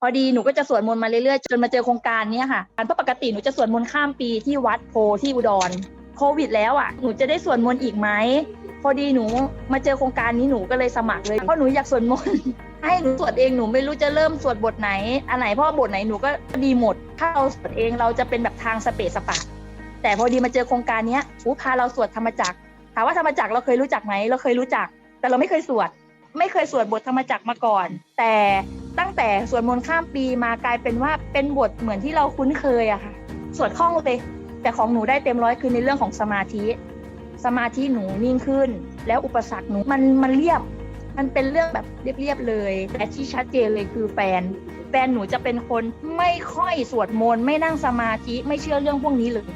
พอดีหนูก็จะสวดมนต์มาเรื่อยๆจนมาเจอโครงการนี้ค่ะเพราะปกติหนูจะสวดมนต์ข้ามปีที่วัดโพที่อุดรโควิด แล้วอะหนูจะได้สวดมนต์อีกไหมพอดีหนูมาเจอโครงการนี้หนูก็เลยสมัครเลยเพราะหนูอยากสวดมนต์ให้หนูสวดเองหนูไม่รู้จะเริ่มสวดบทไหน อันไหนเพราะว่าบทไหนหนูก็ดีหมด ถ้าเราสวดเองเราจะเป็นแบบทางสเปซสปะแต่พอดีมาเจอโครงการนี้ยอู้พาเราสวดธรรมจักรถามว่าธรรมจักรเราเคยรู้จักไหมเราเคยรู้จัก แต่เราไม่เคยสวด ไม่เคยสวดบทธรรมจักรมาก่อน แต่ ตั้งแต่สวดมนต์ข้ามปีมากลายเป็นว่าเป็นบทเหมือนที่เราคุ้นเคยอะค่ะสวดคล่องเลย แต่ของหนูได้เต็มร้อยคือในเรื่องของสมาธิ สมาธิหนูนิ่งขึ้น แล้วอุปสรรคหนูมันมันเรียบ มันเป็นเรื่องแบบเรียบๆเลย แต่ที่ชัดเจนเลยคือแฟนแฟนหนูจะเป็นคนไม่ค่อยสวดมนต์ไม่นั่งสมาธิไม่เชื่อเรื่องพวกนี้เลย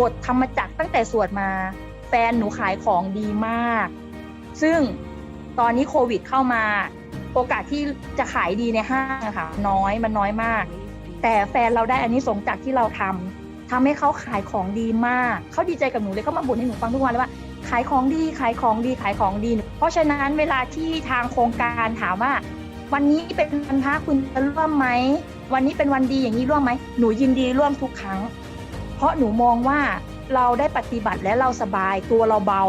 บทธรรมจักรตั้งแต่สวดมา แฟนหนูขายของดีมาก ซึ่งตอนนี้โควิดเข้ามา โอกาสที่จะขายดีในห้างอะค่ะ น้อยมันน้อยมาก แต่แฟนเราได้อันนี้สงจากที่เราทำทำให้เขาขายของดีมากเขาดีใจกับหนูเลยเขามาบ่นให้หนูฟังทุกวันเลยว่าขายของดีขายของดีขายของดี เพราะฉะนั้นเวลาที่ทางโครงการถามว่า วันนี้เป็นวันพระคุณจะร่วมไหมวันนี้เป็นวันดีอย่างนี้ร่วมไหมหนูยินดีร่วมทุกครั้ง เพราะหนูมองว่าเราได้ปฏิบัติและเราสบายตัวเราเบา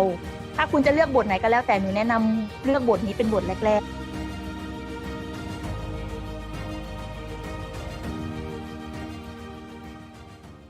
ถ้าคุณจะเลือกบทไหนก็แล้วแต่หนูแนะนำเลือกบทนี้เป็นบทแรกๆ